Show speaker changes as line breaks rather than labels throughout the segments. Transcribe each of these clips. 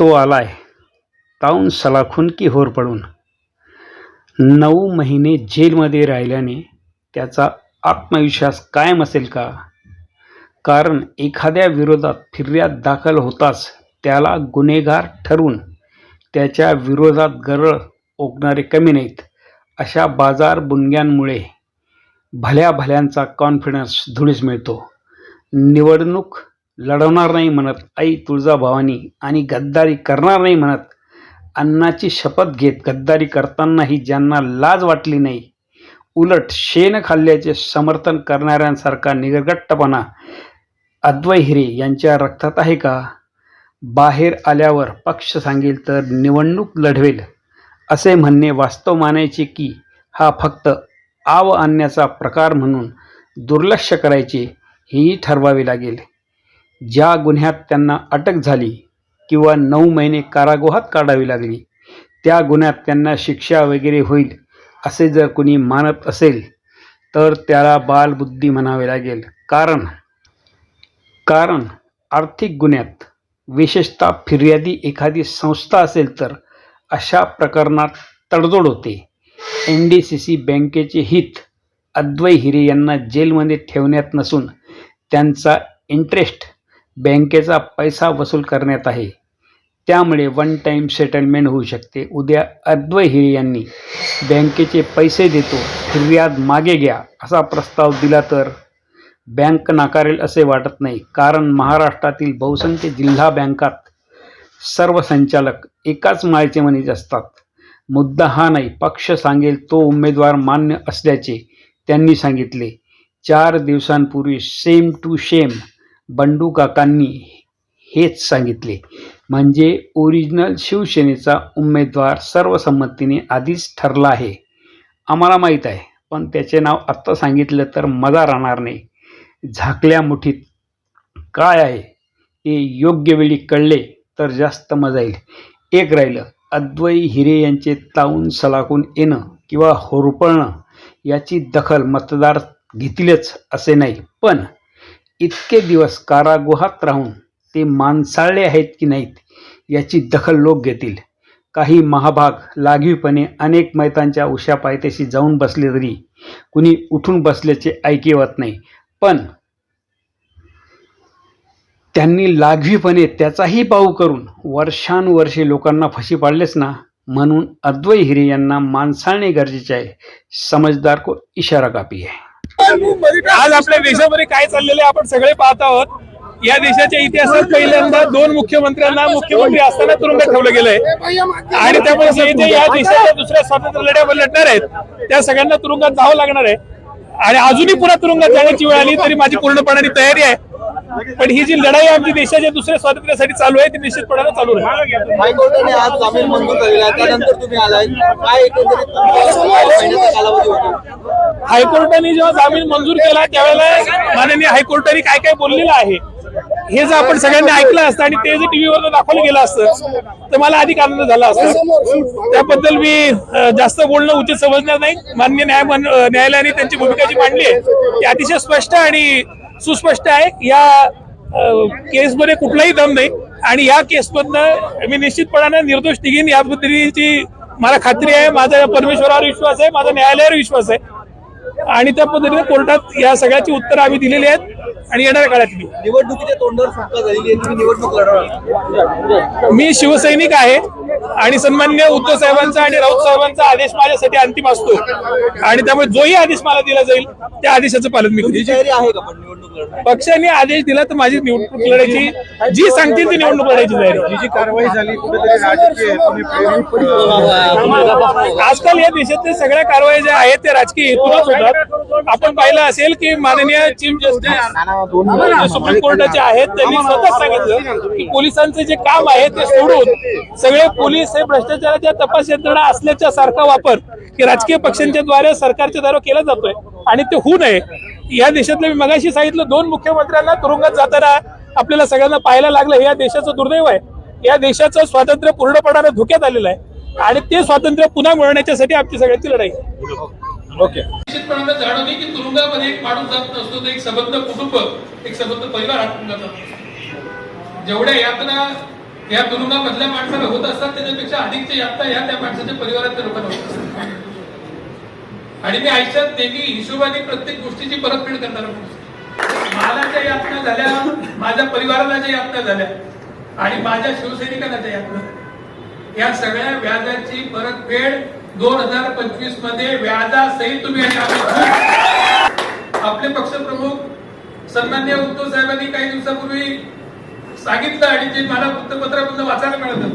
तो आलाय. ताऊन सलाखून की होर पडून. नऊ महिने जेलमध्ये राहिल्याने त्याचा आत्मविश्वास कायम असेल का? कारण एखाद्या विरोधात फिर्याद दाखल होताच त्याला गुन्हेगार ठरवून त्याच्या विरोधात गरळ ओकणारे कमी नाहीत. अशा बाजार बुनग्यांमुळे भल्या भल्यांचा कॉन्फिडन्स धुळीस मिळतो. निवडणूक लढवणार नाही म्हणत आई तुळजाभवानी आणि गद्दारी करणार नाही म्हणत. अन्नाची शपथ घेत गद्दारी करतानाही ज्यांना लाज वाटली नाही उलट शेण खाल्ल्याचे समर्थन करणाऱ्यांसारखा निगरगट्टपणा. अद्वै हिरे यांच्या रक्तात आहे का? बाहेर आल्यावर पक्ष सांगेल तर निवडणूक लढवेल. असे म्हणणे वास्तव मानायचे की हा फक्त आव आणण्याचा प्रकार म्हणून दुर्लक्ष करायचे हेही ठरवावे लागेल. ज्या गुन्ह्यात त्यांना अटक झाली किंवा नऊ महिने कारागृहात काढावी लागली त्या गुन्ह्यात त्यांना शिक्षा वगैरे होईल असे जर कोणी मानत असेल तर त्याला बालबुद्धी म्हणावे लागेल. कारण कारण आर्थिक गुन्ह्यात विशेषतः फिर्यादी एखादी संस्था असेल तर अशा प्रकरणात तडजोड होते. एन डी सी सी बँकेचे हित अद्वै हिरे यांना जेलमध्ये ठेवण्यात नसून त्यांचा इंटरेस्ट बँकेचा पैसा वसूल करण्यात आहे. त्यामुळे वन टाईम सेटलमेंट होऊ शकते. उद्या अद्वय हिरे यांनी बँकेचे पैसे देतो फिर्याद मागे घ्या असा प्रस्ताव दिला तर बँक नाकारेल असे वाटत नाही. कारण महाराष्ट्रातील बहुसंख्य जिल्हा बँकात सर्व संचालक एकाच माळेचे मनीच असतात. मुद्दा हा नाही पक्ष सांगेल तो उमेदवार मान्य असल्याचे त्यांनी सांगितले. चार दिवसांपूर्वी सेम टू सेम बंडू काकांनी हेच सांगितले. म्हणजे ओरिजिनल शिवसेनेचा उमेदवार सर्वसंमतीने आधीच ठरला आहे. आम्हाला माहीत आहे पण त्याचे नाव आत्ता सांगितलं तर मजा राहणार नाही. झाकल्या मुठीत काय आहे? ते योग्य वेळी कळले तर जास्त मजा येईल. एक राहिलं अद्वै हिरे यांचे ताऊन सलाखून येणं किंवा होरपळणं याची दखल मतदार घेतीलच असे नाही. पण इतके दिवस कारागृहात राहून ते माणसाळले आहेत की नाहीत याची दखल लोक घेतील. काही महाभाग लाघवीपणे अनेक मैतांच्या उशा पायथ्याशी जाऊन बसले तरी कुणी उठून बसल्याचे ऐकिवत नाही. पण त्यांनी लाघवीपणे त्याचाही पाऊ करून वर्षानुवर्षे लोकांना फशी पाडलेच ना? म्हणून अद्वै हिरे यांना माणसाळणे गरजेचे आहे. समजदार को इशारा कापी आहे.
आज आपल्या देशामध्ये काय चाललेलं आहे आपण सगळे पाहत आहोत. या देशाच्या इतिहासात पहिल्यांदा दोन मुख्यमंत्र्यांना मुख्यमंत्री असताना तुरुंगात ठेवलं गेलंय. आणि त्यामुळे जे जे या देशाच्या दुसऱ्या स्वातंत्र्य लढ्यावर लढणार आहेत त्या सगळ्यांना तुरुंगात जावं लागणार आहे. आणि अजूनही पुन्हा तुरुंगात जाण्याची वेळ आली तरी माझी पूर्णपणे तयारी आहे. पण ही जी लढाई आमची देशाच्या दुसऱ्या स्वातंत्र्यासाठी चालू आहे ती निश्चितपणाने चालू राहील.
हायकोर्टाने आज जामीन मंजूर केलेला आहे त्यानंतर तुम्ही आलाय. काय एकंदरीत
हायकोर्टाने जेव्हा जामीन मंजूर केला त्यावेळेला माननीय हायकोर्टाने काय काय बोललेलं आहे हे जर आपण सगळ्यांनी ऐकलं असतं आणि ते जर टीव्हीवर दाखवलं गेलं असतं तर मला अधिक आनंद झाला असता. त्याबद्दल मी जास्त बोलणं उचित समजणार नाही. मान्य न्याय न्यायालयाने त्यांची भूमिका जी मांडली आहे. ती अतिशय स्पष्ट आणि सुस्पष्ट आहे. या केसमध्ये कुठलाही दम नाही. आणि या केसमधनं मी निश्चितपणाने निर्दोष निघेन. याबद्दलची मला खात्री आहे. माझा परमेश्वरावर विश्वास आहे. माझा न्यायालयावर विश्वास आहे. आणि त्या पद्धतीने कोर्टात या सगळ्याची उत्तरं आम्ही दिलेली आहेत आणि येणाऱ्या काळातली
निवडणुकीच्या तोंडावर सुटका झालेली आहे. तुम्ही निवडणूक लढवणार.
मी शिवसैनिक आहे. आणि सन्मान्य उद्धव साहेबांचा आणि राऊत साहेबांचा आदेश माझ्यासाठी अंतिम असतो. आणि त्यामुळे जोही आदेश मला दिला जाईल त्या आदेशाचं पालन मी पक्षाने आदेश दिला तर माझी निवडणूक लढायची जी सांगतील ती निवडणूक लढायची तयारी
जी कारवाई झाली कुठेतरी राजकीय तुम्ही
आजकाल या देशातल्या सगळ्या कारवाई ज्या आहेत त्या राजकीय हेतूनच होतात. आपण पाहिलं असेल की माननीय चीफ जस्टिस सुप्रीम कोर्टाचे आहेत त्यांनी स्वतः सांगितलं की पोलिसांचे जे काम आहे ते सोडून सगळे पोलीस हे भ्रष्टाचाराच्या तपास यंत्रणा असल्याच्या सारखा वापर की राजकीय पक्षांच्या द्वारे सरकारच्या द्वारे केला जातोय. आणि ते होऊ नये. या देशातलं मी मगाशी सांगितलं दोन मुख्यमंत्र्यांना तुरुंगात जाताना आपल्याला सगळ्यांना पाहायला लागलं हे या देशाचं दुर्दैव आहे. या देशाचं स्वातंत्र्य पूर्णपणाने धोक्यात आलेलं आहे. आणि ते स्वातंत्र्य पुन्हा मिळवण्याच्यासाठी आमची सगळ्यांची लढाई
ओके.
निश्चितपणाने जाणवली की तुरुंगामध्ये एक माणूस जात नसतो तर एक सबंध कुटुंब एक सबंध परिवार जेवढ्या यातना
या तुरुंगामधल्या माणसाला होत असतात त्याच्यापेक्षा अधिकच्या यातना या त्या माणसाच्या परिवारातल्या लोकांना होत असतात. आणि मी आयुष्यात नेहमी हिशोबाने प्रत्येक गोष्टीची परतफेड करणारा मला ज्या यातना झाल्या माझ्या परिवाराला ज्या यातना झाल्या आणि माझ्या शिवसैनिकांना ज्या यातना या सगळ्या व्याजाची परतफेड दोन हजार पंचवीसमध्ये व्याजासहित तुम्ही आपले पक्षप्रमुख सन्मान्य उद्धव साहेबांनी काही दिवसापूर्वी सांगितलं आणि ते मला वृत्तपत्रामधून वाचायला मिळालं.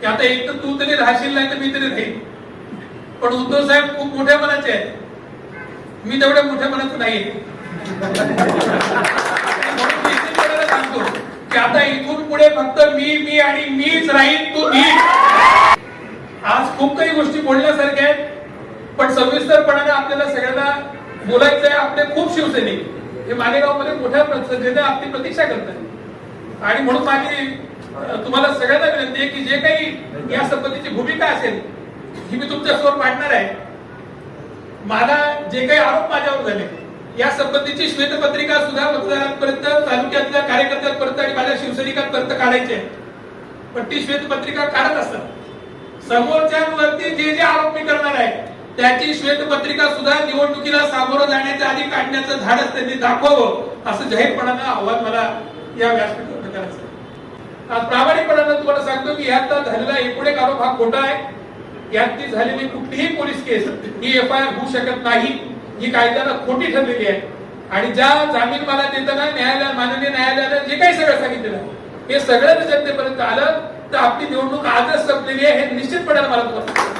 की आता एक तर तू तरी राहशील नाही तर मी तरी राहील. पण उद्धव साहेब खूप मोठ्या मनाचे आहेत. मी तेवढ्या मोठ्या मनाचं नाहीये. म्हणून मी सांगतो की आता इथून पुढे फक्त मी मी आणि मीच राहील तू मी आज खूप काही गोष्टी बोलण्यासारख्या आहेत पण सविस्तरपणाने आपल्याला सगळ्यांना बोलायचं आहे आपले खूप शिवसैनिक. हे मालेगावमध्ये मोठ्या संख्येने आपली प्रतीक्षा करतात. आणि म्हणून माझी तुम्हाला सगळ्यांना विनंती आहे की जे काही या संबंधीची भूमिका असेल ही मी तुमच्यासमोर मांडणार आहे. मला जे काही आरोप माझ्यावर झाले या संबंधीची श्वेतपत्रिका सुद्धा मतदारांपर्यंत तालुक्यातल्या कार्यकर्त्यांपर्यंत आणि माझ्या शिवसैनिकांपर्यंत काढायची आहे. पण ती श्वेतपत्रिका काढत असतात. समोरच्यांवरती जे जे आरोप मी करणार आहे त्याची श्वेतपत्रिका सुद्धा निवडणुकीला सामोरं जाण्याच्या आधी काढण्याचं धाडस त्यांनी दाखवावं असं जाहीरपणानं आव्हान मला या व्यासपीठावर करायचं. आज प्रामाणिकपणानं तुम्हाला सांगतो की यात झालेला एकूण एक आरोप हा खोटा आहे. यातली झालेली कुठलीही पोलीस केस ही एफ आय आर होऊ शकत नाही. ही कायद्यानं खोटी ठरलेली आहे. आणि ज्या जामीन मला देताना न्यायालय माननीय न्यायालयानं जे काही सगळं सांगितलेलं आहे, हे सगळं जनतेपर्यंत आलं तर आपली निवडणूक आजच संपलेली आहे हे निश्चितपणे मला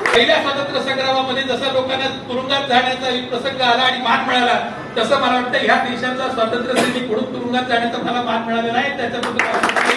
पहिल्या स्वातंत्र्य संग्रामामध्ये जसा लोकांना तुरुंगात जाण्याचा एक प्रसंग आला आणि मान मिळाला तसं मला वाटतं ह्या देशाचा स्वातंत्र्य सैनिक म्हणून तुरुंगात जाण्याचा मला मान मिळालेला आहे. त्याच्याबद्दल